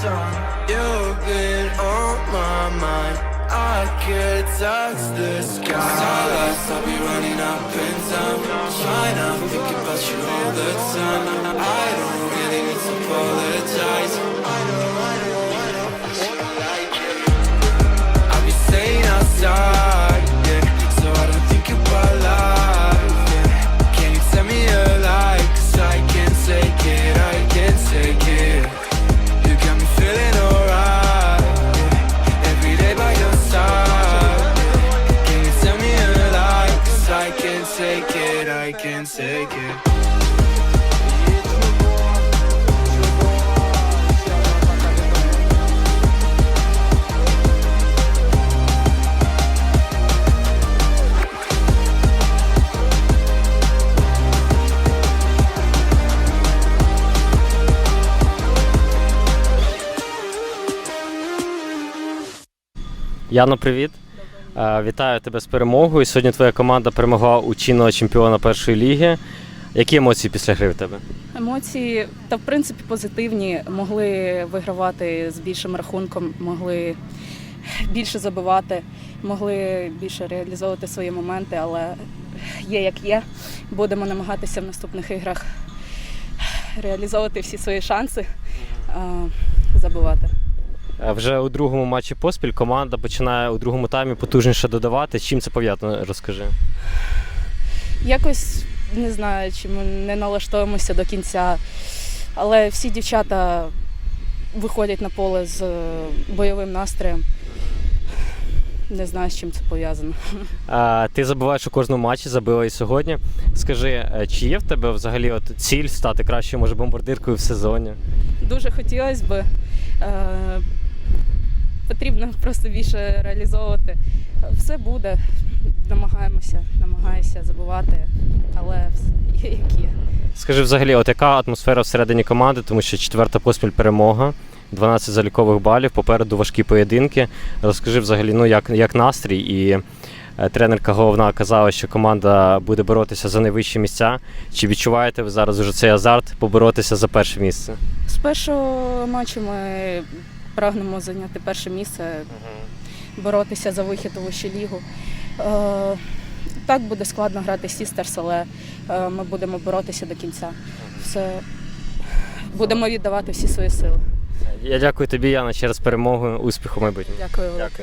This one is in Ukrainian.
lights. You've been on my mind. I could touch the sky. Starlights, I'll be running up in time. Trying to think about you all the time. I don't really need to fall It. Яно, привіт. Е, Вітаю тебе з перемогою. Сьогодні твоя команда перемогла у чинного чемпіона першої ліги. Які емоції після гри в тебе? Емоції та в принципі позитивні. Могли вигравати з більшим рахунком, могли більше забивати, могли більше реалізовувати свої моменти, але є як є. Будемо намагатися в наступних іграх реалізовувати всі свої шанси, а, забивати. Е, Вже у другому матчі поспіль команда починає у другому таймі потужніше додавати. З чим це пов'язано? Розкажи. Якось не знаю, чи ми не налаштовуємося до кінця, але всі дівчата виходять на поле з е, бойовим настроєм. Не знаю, з чим це пов'язано. Ти забуваєш у кожному матчі, забила і сьогодні. Скажи, е, чи є в тебе взагалі от ціль стати кращою, може, бомбардиркою в сезоні? Дуже хотілося б. Потрібно просто більше реалізовувати. Все буде. Намагаємося, намагаюся забувати, але все є як є. Скажи взагалі, от яка атмосфера всередині команди, тому що четверта поспіль перемога, 12 залікових балів, попереду важкі поєдинки. Розкажи взагалі, ну як, як настрій, і е, тренерка головна казала, що команда буде боротися за найвищі місця. Чи відчуваєте ви зараз уже цей азарт поборотися за перше місце? З першого матчу ми прагнемо зайняти перше місце, боротися за вихід у вищу лігу. Е, Так буде складно грати Сістерс, але е, ми будемо боротися до кінця. Все будемо віддавати всі свої сили. Я дякую тобі, Яна, через перемогу. Успіху майбутньому. Дякую. Дякую.